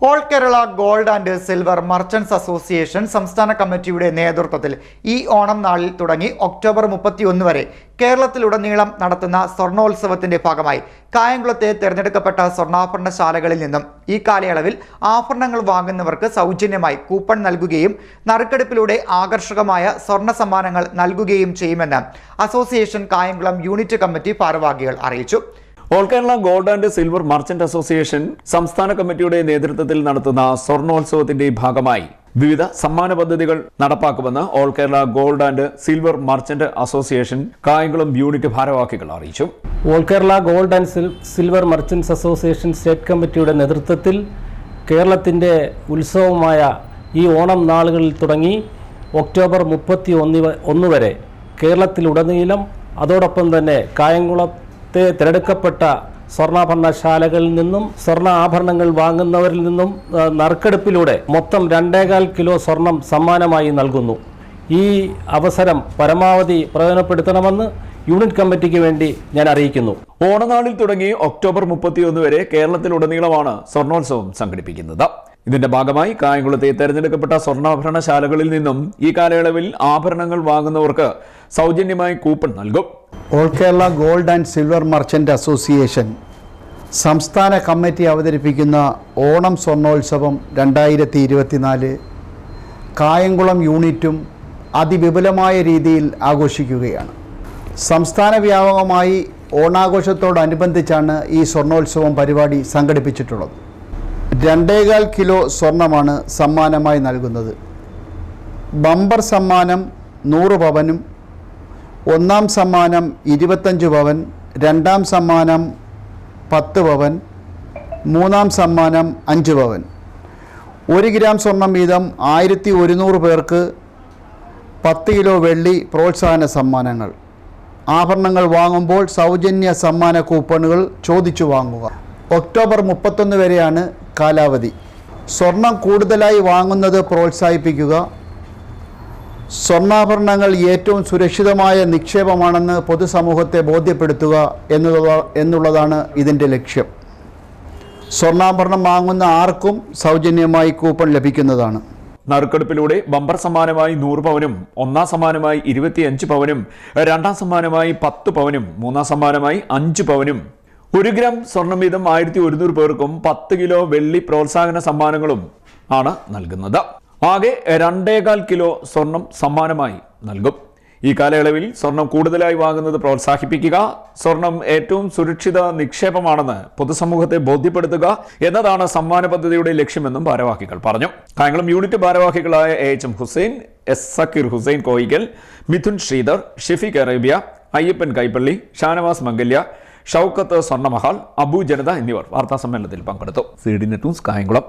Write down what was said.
All Kerala gold and silver merchants association സംസ്ഥാന കമ്മിറ്റിയുടെ നേതൃത്വത്തിൽ ഈ ഓണം നാളിൽ തുടങ്ങി ഒക്ടോബർ മുപ്പത്തിയൊന്ന് വരെ കേരളത്തിലുടനീളം നടത്തുന്ന സ്വർണോത്സവത്തിന്റെ ഭാഗമായി കായംകുളത്തെ തിരഞ്ഞെടുക്കപ്പെട്ട സ്വർണാഭരണശാലകളിൽ നിന്നും ഈ കാലയളവിൽ ആഭരണങ്ങൾ വാങ്ങുന്നവർക്ക് സൗജന്യമായി കൂപ്പൺ നൽകുകയും നറുക്കെടുപ്പിലൂടെ ആകർഷകമായ സ്വർണ സമ്മാനങ്ങൾ നൽകുകയും ചെയ്യുമെന്ന് അസോസിയേഷൻ കായംകുളം യൂണിറ്റ് കമ്മിറ്റി ഭാരവാഹികൾ അറിയിച്ചു. All Kerala gold and silver merchant association സംസ്ഥാന കമ്മിറ്റിയുടെ നേതൃത്വത്തിൽ നടത്തുന്ന സ്വർണോത്സവത്തിന്റെ ഭാഗമായി വിവിധ സമ്മാന പദ്ധതികൾ നടപ്പാക്കുമെന്ന് all Kerala gold and silver merchant association Kayamkulam unit ഭാരവാഹികൾ അറിയിച്ചു. All Kerala gold and sil- silver merchants association state കമ്മിറ്റിയുടെ നേതൃത്വത്തിൽ കേരളത്തിന്റെ ഉത്സവമായ ഈ ഓണം നാളുകളിൽ തുടങ്ങി ഒക്ടോബർ മുപ്പത്തി ഒന്ന് വരെ കേരളത്തിലുടനീളം അതോടൊപ്പം തന്നെ കായംകുളത്തെ തിരഞ്ഞെടുക്കപ്പെട്ട സ്വർണാഭരണശാലകളിൽ നിന്നും സ്വർണ ആഭരണങ്ങൾ വാങ്ങുന്നവരിൽ നിന്നും നറുക്കെടുപ്പിലൂടെ മൊത്തം രണ്ടേകാൽ കിലോ സ്വർണം സമ്മാനമായി നൽകുന്നു. ഈ അവസരം പരമാവധി പ്രയോജനപ്പെടുത്തണമെന്ന് യൂണിറ്റ് കമ്മിറ്റിക്ക് വേണ്ടി ഞാൻ അറിയിക്കുന്നു. ഓണനാളിൽ തുടങ്ങി ഒക്ടോബർ മുപ്പത്തിയൊന്ന് വരെ കേരളത്തിലുടനീളമാണ് സ്വർണോത്സവം സംഘടിപ്പിക്കുന്നത്. ഇതിന്റെ ഭാഗമായി കായംകുളത്തെ തെരഞ്ഞെടുക്കപ്പെട്ട സ്വർണാഭരണശാലകളിൽ നിന്നും ഈ കാലയളവിൽ ആഭരണങ്ങൾ വാങ്ങുന്നവർക്ക് സൗജന്യമായി കൂപ്പൺ നൽകും. All Kerala gold and silver merchant association സംസ്ഥാന കമ്മിറ്റി അവതരിപ്പിക്കുന്ന ഓണം സ്വർണോത്സവം രണ്ടായിരത്തി ഇരുപത്തിനാല് കായംകുളം യൂണിറ്റും അതിവിപുലമായ രീതിയിൽ ആഘോഷിക്കുകയാണ്. സംസ്ഥാന വ്യാപകമായി ഓണാഘോഷത്തോടനുബന്ധിച്ചാണ് ഈ സ്വർണോത്സവം പരിപാടി സംഘടിപ്പിച്ചിട്ടുള്ളത്. രണ്ടേകാൽ കിലോ സ്വർണമാണ് സമ്മാനമായി നൽകുന്നത്. ബമ്പർ സമ്മാനം നൂറ് പവനും ഒന്നാം സമ്മാനം ഇരുപത്തഞ്ച് പവൻ രണ്ടാം സമ്മാനം പത്ത് പവൻ മൂന്നാം സമ്മാനം അഞ്ച് പവൻ. ഒരു ഗ്രാം സ്വർണം വീതം ആയിരത്തി ഒരുന്നൂറ് പേർക്ക് പത്ത് കിലോ വെള്ളി പ്രോത്സാഹന സമ്മാനങ്ങൾ. ആഭരണങ്ങൾ വാങ്ങുമ്പോൾ സൗജന്യ സമ്മാന കൂപ്പണുകൾ ചോദിച്ചു വാങ്ങുക. ഒക്ടോബർ മുപ്പത്തൊന്ന് വരെയാണ് കാലാവധി. സ്വർണം കൂടുതലായി വാങ്ങുന്നത് പ്രോത്സാഹിപ്പിക്കുക. സ്വർണാഭരണങ്ങൾ ഏറ്റവും സുരക്ഷിതമായ നിക്ഷേപമാണെന്ന് പൊതുസമൂഹത്തെ ബോധ്യപ്പെടുത്തുക എന്നുള്ള എന്നുള്ളതാണ് ഇതിന്റെ ലക്ഷ്യം. സ്വർണാഭരണം വാങ്ങുന്ന ആർക്കും സൗജന്യമായി കൂപ്പൺ ലഭിക്കുന്നതാണ്. നറുക്കെടുപ്പിലൂടെ ബമ്പർ സമ്മാനമായി നൂറ് പവനും ഒന്നാം സമ്മാനമായി ഇരുപത്തിയഞ്ച് പവനും രണ്ടാം സമ്മാനമായി പത്ത് പവനും മൂന്നാം സമ്മാനമായി അഞ്ച് പവനും ഒരു ഗ്രാം സ്വർണം വീതം ആയിരത്തി ഒരുന്നൂറ് പേർക്കും പത്ത് കിലോ വെള്ളി പ്രോത്സാഹന സമ്മാനങ്ങളും ആണ് നൽകുന്നത്. ആകെ രണ്ടേകാൽ കിലോ സ്വർണം സമ്മാനമായി നൽകും. ഈ കാലയളവിൽ സ്വർണം കൂടുതലായി വാങ്ങുന്നത് പ്രോത്സാഹിപ്പിക്കുക സ്വർണം ഏറ്റവും സുരക്ഷിത നിക്ഷേപമാണെന്ന് പൊതുസമൂഹത്തെ ബോധ്യപ്പെടുത്തുക എന്നതാണ് സമ്മാന പദ്ധതിയുടെ ലക്ഷ്യമെന്നും ഭാരവാഹികൾ പറഞ്ഞു. കായംകുളം യൂണിറ്റ് ഭാരവാഹികളായ A H M Hussain S Zakir Hussain Koyikkal Midhun Sreedhar Shifik Arabia Ayyappan Kaippally Shanavas Mangalya Shoukath Swarnamahal Abu Janatha എന്നിവർ വാർത്താ സമ്മേളനത്തിൽ പങ്കെടുത്തു. C D net Kayamkulam.